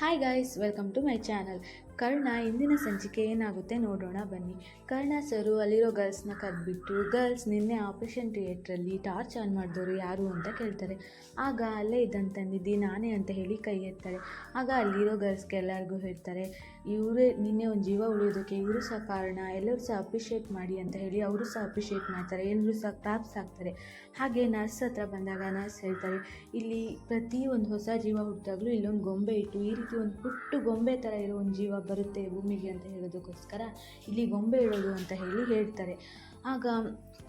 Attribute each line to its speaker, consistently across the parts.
Speaker 1: hi guys welcome to my channel Karna ಇಂದಿನ ಸಂಚಿಕೆ ಏನಾಗುತ್ತೆ ನೋಡೋಣ ಬನ್ನಿ. ಕರ್ಣ ಸರು ಅಲ್ಲಿರೋ ಗರ್ಲ್ಸ್ನ ಕದ್ಬಿಟ್ಟು ಗರ್ಲ್ಸ್ ನಿನ್ನೆ ಆಪರೇಷನ್ ಥಿಯೇಟ್ರಲ್ಲಿ ಟಾರ್ಚ್ ಆನ್ ಮಾಡಿದವರು ಯಾರು ಅಂತ ಕೇಳ್ತಾರೆ. ಆಗ ಅಲ್ಲೇ ಇದ್ದಂಥ ನಿಧಿ ನಾನೇ ಅಂತ ಹೇಳಿ ಕೈ ಎತ್ತಾರೆ. ಆಗ ಅಲ್ಲಿರೋ ಗರ್ಲ್ಸ್ಗೆ ಎಲ್ಲರಿಗೂ ಹೇಳ್ತಾರೆ, ಇವರೇ ನಿನ್ನೆ ಒಂದು ಜೀವ ಉಳಿಯೋದಕ್ಕೆ ಇವರು ಸಹ ಕಾರಣ, ಎಲ್ಲರೂ ಸಹ ಅಪ್ರಿಷಿಯೇಟ್ ಮಾಡಿ ಅಂತ ಹೇಳಿ ಅವರು ಸಹ ಅಪ್ರಿಷಿಯೇಟ್ ಮಾಡ್ತಾರೆ ಎಲ್ಲರೂ ಸಹ ಕ್ಲಾಪ್ಸ್ ಆಗ್ತಾರೆ ಹಾಗೆ ನರ್ಸ್ ಹತ್ರ ಬಂದಾಗ ನರ್ಸ್ ಹೇಳ್ತಾರೆ, ಇಲ್ಲಿ ಪ್ರತಿ ಒಂದು ಹೊಸ ಜೀವ ಹುಟ್ಟಿದಾಗಲೂ ಇಲ್ಲೊಂದು ಗೊಂಬೆ ಇಟ್ಟು ಈ ರೀತಿ ಒಂದು ಪುಟ್ಟು ಗೊಂಬೆ ಥರ ಇರೋ ಒಂದು ಜೀವ ಬರುತ್ತೆ ಭೂಮಿಗೆ ಅಂತ ಹೇಳೋದಕ್ಕೋಸ್ಕರ ಇಲ್ಲಿ ಗೊಂಬೆ ಇಡೋದು ಅಂತ ಹೇಳಿ ಹೇಳ್ತಾರೆ. ಆಗ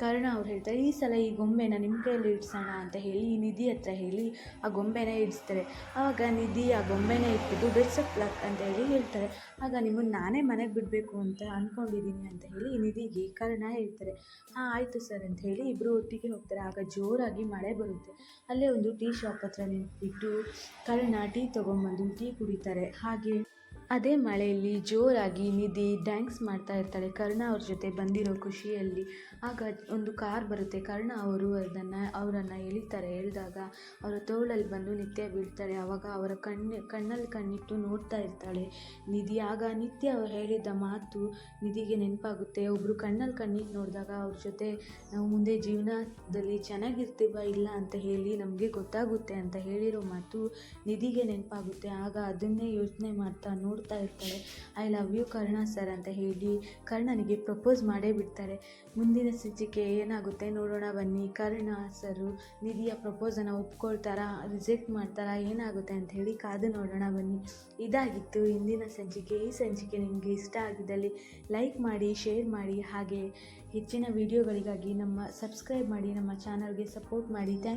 Speaker 1: ಕರ್ಣ ಅವ್ರು ಹೇಳ್ತಾರೆ, ಈ ಸಲ ಈ ಗೊಂಬೆನ ನಿಮ್ಮ ಕೈಯಲ್ಲಿ ಇಡ್ಸೋಣ ಅಂತ ಹೇಳಿ ಈ ನಿಧಿ ಹತ್ರ ಹೇಳಿ ಆ ಗೊಂಬೆನ ಇಡಿಸ್ತಾರೆ. ಆವಾಗ ನಿಧಿ ಆ ಗೊಂಬೆನ ಇಟ್ಬಿಟ್ಟು ಬೆಟ್ಸ್ ಆಫ್ ಲಕ್ ಅಂತ ಹೇಳಿ ಹೇಳ್ತಾರೆ. ಆಗ ನಿಮ್ಮನ್ನು ನಾನೇ ಮನೆಗೆ ಬಿಡಬೇಕು ಅಂತ ಅಂದ್ಕೊಂಡಿದ್ದೀನಿ ಅಂತ ಹೇಳಿ ಈ ನಿಧಿಗೆ ಕರ್ಣ ಹೇಳ್ತಾರೆ. ಹಾಂ, ಆಯಿತು ಸರ್ ಅಂತ ಹೇಳಿ ಇಬ್ಬರು ಒಟ್ಟಿಗೆ ಹೋಗ್ತಾರೆ. ಆಗ ಜೋರಾಗಿ ಮಳೆ ಬರುತ್ತೆ. ಅಲ್ಲೇ ಒಂದು ಟೀ ಶಾಪ್ ಹತ್ರ ನಿಂತ್ಬಿಟ್ಟು ಕರ್ಣ ಟೀ ತೊಗೊಂಬಂದು ಟೀ ಕುಡಿತಾರೆ. ಹಾಗೆ ಅದೇ ಮಳೆಯಲ್ಲಿ ಜೋರಾಗಿ ನಿಧಿ ಡ್ಯಾನ್ಸ್ ಮಾಡ್ತಾ ಇರ್ತಾಳೆ. ಕರ್ಣ ಅವ್ರ ಜೊತೆ ಬಂದಿರೋ ಖುಷಿಯಲ್ಲಿ ಆಗ ಒಂದು ಕಾರ್ ಬರುತ್ತೆ. ಕರ್ಣ ಅವರು ಅದನ್ನು, ಅವರನ್ನು ಎಳಿತಾರೆ. ಎಳೆದಾಗ ಅವರ ತೋಳಲ್ಲಿ ಬಂದು ನಿತ್ಯ ಬೀಳ್ತಾಳೆ ಆವಾಗ ಅವರ ಕಣ್ಣು, ಕಣ್ಣಲ್ಲಿ ಕಣ್ಣಿಟ್ಟು ನೋಡ್ತಾ ಇರ್ತಾಳೆ. ನಿಧಿ, ಆಗ ನಿತ್ಯ ಅವ್ರು ಹೇಳಿದ ಮಾತು ನಿಧಿಗೆ ನೆನಪಾಗುತ್ತೆ. ಒಬ್ಬರು ಕಣ್ಣಲ್ಲಿ ಕಣ್ಣಿಟ್ಟು ನೋಡಿದಾಗ ಅವ್ರ ಜೊತೆ ನಾವು ಮುಂದೆ ಜೀವನದಲ್ಲಿ ಚೆನ್ನಾಗಿರ್ತೀವ ಇಲ್ಲ ಅಂತ ಹೇಳಿ ನಮಗೆ ಗೊತ್ತಾಗುತ್ತೆ ಅಂತ ಹೇಳಿರೋ ಮಾತು ನಿಧಿಗೆ ನೆನಪಾಗುತ್ತೆ. ಆಗ ಅದನ್ನೇ ಯೋಚನೆ ಮಾಡ್ತಾ ನೋಡ್ತಾ ಇರ್ತಾಳೆ I love you Karna sir ಅಂತ ಹೇಳಿ ಕರ್ಣನಿಗೆ ಪ್ರಪೋಸ್ ಮಾಡೇ ಬಿಡ್ತಾರೆ. ಮುಂದಿನ ಸಂಚಿಕೆ ಏನಾಗುತ್ತೆ ನೋಡೋಣ ಬನ್ನಿ. ಕರ್ಣ ಸರು ನಿಧಿಯ ಪ್ರಪೋಸನ್ನು ಒಪ್ಕೊಳ್ತಾರಾ? ರಿಜೆಕ್ಟ್ ಮಾಡ್ತಾರಾ? ಏನಾಗುತ್ತೆ ಅಂತ ಹೇಳಿ ಕಾದು ನೋಡೋಣ ಬನ್ನಿ. ಇದಾಗಿತ್ತು ಇಂದಿನ ಸಂಚಿಕೆ. ಈ ಸಂಚಿಕೆ ನಿಮಗೆ ಇಷ್ಟ ಆಗಿದ್ದಲ್ಲಿ ಲೈಕ್ ಮಾಡಿ ಶೇರ್ ಮಾಡಿ. ಹಾಗೆ ಹೆಚ್ಚಿನ ವಿಡಿಯೋಗಳಿಗಾಗಿ ನಮ್ಮ ಸಬ್ಸ್ಕ್ರೈಬ್ ಮಾಡಿ, ನಮ್ಮ ಚಾನಲ್ಗೆ ಸಪೋರ್ಟ್ ಮಾಡಿ. ಥ್ಯಾಂಕ್